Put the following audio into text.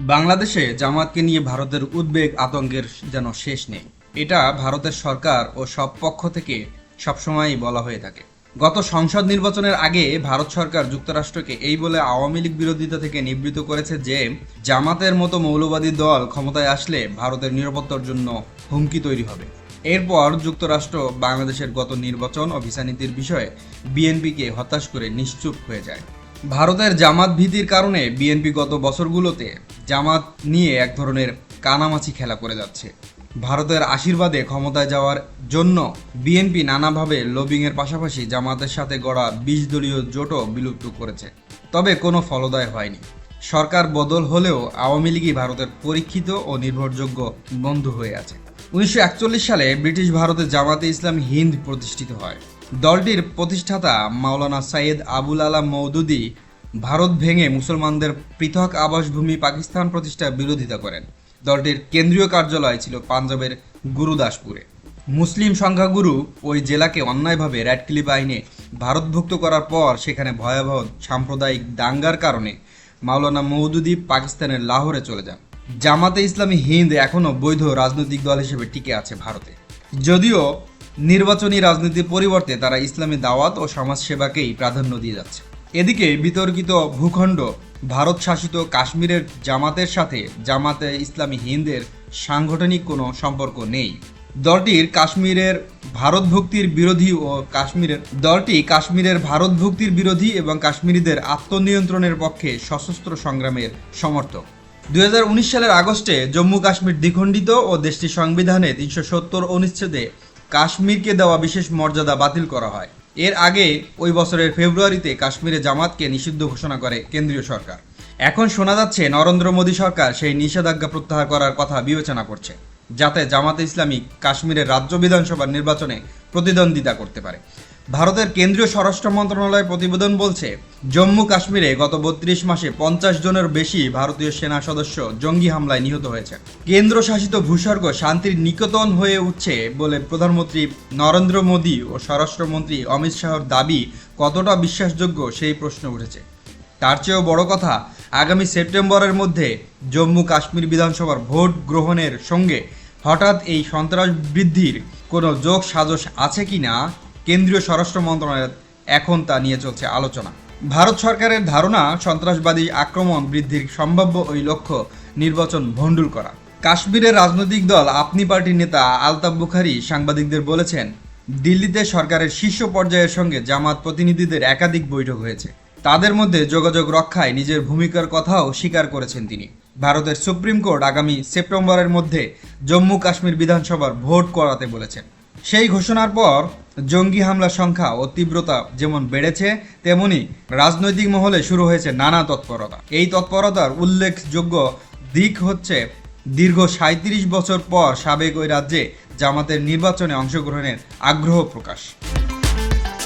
বাংলাদেশে জামাতকে নিয়ে ভারতের উদ্বেগ, আতঙ্কের যেন শেষ নেই। এটা ভারতের সরকার ও সব পক্ষ থেকে সবসময়ই বলা হয়ে থাকে। গত সংসদ নির্বাচনের আগে ভারত সরকার যুক্তরাষ্ট্রকে এই বলে আওয়ামী লীগ বিরোধিতা থেকে নিবৃত করেছে যে, জামাতের মতো মৌলবাদী দল ক্ষমতায় আসলে ভারতের নিরাপত্তার জন্য হুমকি তৈরি হবে। এরপর যুক্তরাষ্ট্র বাংলাদেশের গত নির্বাচন ও ভিসা নীতির বিষয়ে বিএনপিকে হতাশ করে নিশ্চুপ হয়ে যায়। ভারতের জামাত ভীতির কারণে বিএনপি গত বছরগুলোতে জামাত নিয়ে এক ধরনের কানামাছি খেলা করে যাচ্ছে। ভারতের আশীর্বাদে ক্ষমতায় যাওয়ার জন্য বিএনপি নানাভাবে লবিংয়ের পাশাপাশি জামাতের সাথে গড়া বিশ দলীয় জোটও বিলুপ্ত করেছে। তবে কোনো ফলদায় হয়নি। সরকার বদল হলেও আওয়ামী লীগই ভারতের পরীক্ষিত ও নির্ভরযোগ্য বন্ধু হয়ে আছে। উনিশশো একচল্লিশ সালে ব্রিটিশ ভারতে জামাতে ইসলাম হিন্দ প্রতিষ্ঠিত হয়। দলটির প্রতিষ্ঠাতা মাওলানা সাইয়েদ আবুল আলাম মৌদুদি ভারত ভেঙে মুসলমানদের পৃথক আবাসভূমি পাকিস্তান প্রতিষ্ঠার বিরোধিতা করেন। দলটির কেন্দ্রীয় কার্যালয় ছিল পাঞ্জাবের গুরুদাসপুরে। মুসলিম সংখ্যাগুরু ওই জেলাকে অন্যায়ভাবে র্যাড ক্লিপ আইনে ভারতভুক্ত করার পর সেখানে ভয়াবহ সাম্প্রদায়িক দাঙ্গার কারণে মাওলানা মৌদুদি পাকিস্তানের লাহোরে চলে যান। জামাতে ইসলামী হিন্দ এখনও বৈধ রাজনৈতিক দল হিসেবে টিকে আছে ভারতে। যদিও নির্বাচনী রাজনীতির পরিবর্তে তারা ইসলামী দাওয়াত ও সমাজসেবাকেই প্রাধান্য দিয়ে যাচ্ছে। এদিকে বিতর্কিত ভূখণ্ড, ভারত শাসিত কাশ্মীরের জামাতের সাথে জামাতে ইসলামী হিন্দের সাংগঠনিক কোনো সম্পর্ক নেই। দলটির কাশ্মীরের ভারতভুক্তির বিরোধী ও কাশ্মীরের দলটি কাশ্মীরের ভারতভুক্তির বিরোধী এবং কাশ্মীরিদের আত্মনিয়ন্ত্রণের পক্ষে সশস্ত্র সংগ্রামের সমর্থক। দুই হাজার উনিশ সালের আগস্টে জম্মু কাশ্মীর দ্বিখণ্ডিত ও দেশটির সংবিধানে তিনশো সত্তর অনুচ্ছেদে কাশ্মীরকে দেওয়া বিশেষ মর্যাদা বাতিল করা হয়। এর আগে ওই বছরের ফেব্রুয়ারিতে কাশ্মীরে জামাতকে নিষিদ্ধ ঘোষণা করে কেন্দ্রীয় সরকার। এখন শোনা যাচ্ছে, নরেন্দ্র মোদী সরকার সেই নিষেধাজ্ঞা প্রত্যাহার করার কথা বিবেচনা করছে, যাতে জামাতে ইসলামী কাশ্মীরের রাজ্য বিধানসভার নির্বাচনে প্রতিদ্বন্দ্বিতা করতে পারে। ভারতের কেন্দ্রীয় স্বরাষ্ট্র মন্ত্রণালয়ের প্রতিবেদন বলছে, জম্মু কাশ্মীরে গত বত্রিশ মাসে পঞ্চাশ জনের বেশি ভারতীয় সেনা সদস্য জঙ্গি হামলায় নিহত হয়েছে। কেন্দ্র শাসিত ভূস্বর্গ শান্তির নিকেতন হয়ে উঠছে বলে প্রধানমন্ত্রী নরেন্দ্র মোদী ও স্বরাষ্ট্রমন্ত্রী অমিত শাহর দাবি কতটা বিশ্বাসযোগ্য সেই প্রশ্ন উঠেছে। তার চেয়েও বড় কথা, আগামী সেপ্টেম্বরের মধ্যে জম্মু কাশ্মীর বিধানসভার ভোট গ্রহণের সঙ্গে হঠাৎ এই সন্ত্রাস বৃদ্ধির কোনো যোগ সাজস আছে কি না কেন্দ্রীয় স্বরাষ্ট্র মন্ত্রণালয় এখন তা নিয়ে চলছে আলোচনা। ভারত সরকারের ধারণা, সন্ত্রাসবাদী আক্রমণ বৃদ্ধির সম্ভাব্য ওই লক্ষ্য নির্বাচন ভণ্ডুল করা। কাশ্মীরের রাজনৈতিক দল আপনি পার্টির নেতা আলতাফ বুখারি সাংবাদিকদের বলেছেন, দিল্লিতে সরকারের শীর্ষ পর্যায়ের সঙ্গে জামাত প্রতিনিধিদের একাধিক বৈঠক হয়েছে। তাদের মধ্যে যোগাযোগ রক্ষায় নিজের ভূমিকার কথাও স্বীকার করেছেন তিনি। ভারতের সুপ্রিম কোর্ট আগামী সেপ্টেম্বরের মধ্যে জম্মু কাশ্মীর বিধানসভার ভোট করাতে বলেছেন। সেই ঘোষণার পর জঙ্গি হামলা সংখ্যা ও তীব্রতা যেমন বেড়েছে, তেমনি রাজনৈতিক মহলে শুরু হয়েছে নানা তৎপরতা। এই তৎপরতার উল্লেখযোগ্য দিক হচ্ছে, দীর্ঘ সাঁত্রিশ বছর পর সাবেক ওই রাজ্যে জামাতের নির্বাচনে অংশগ্রহণের আগ্রহ প্রকাশ।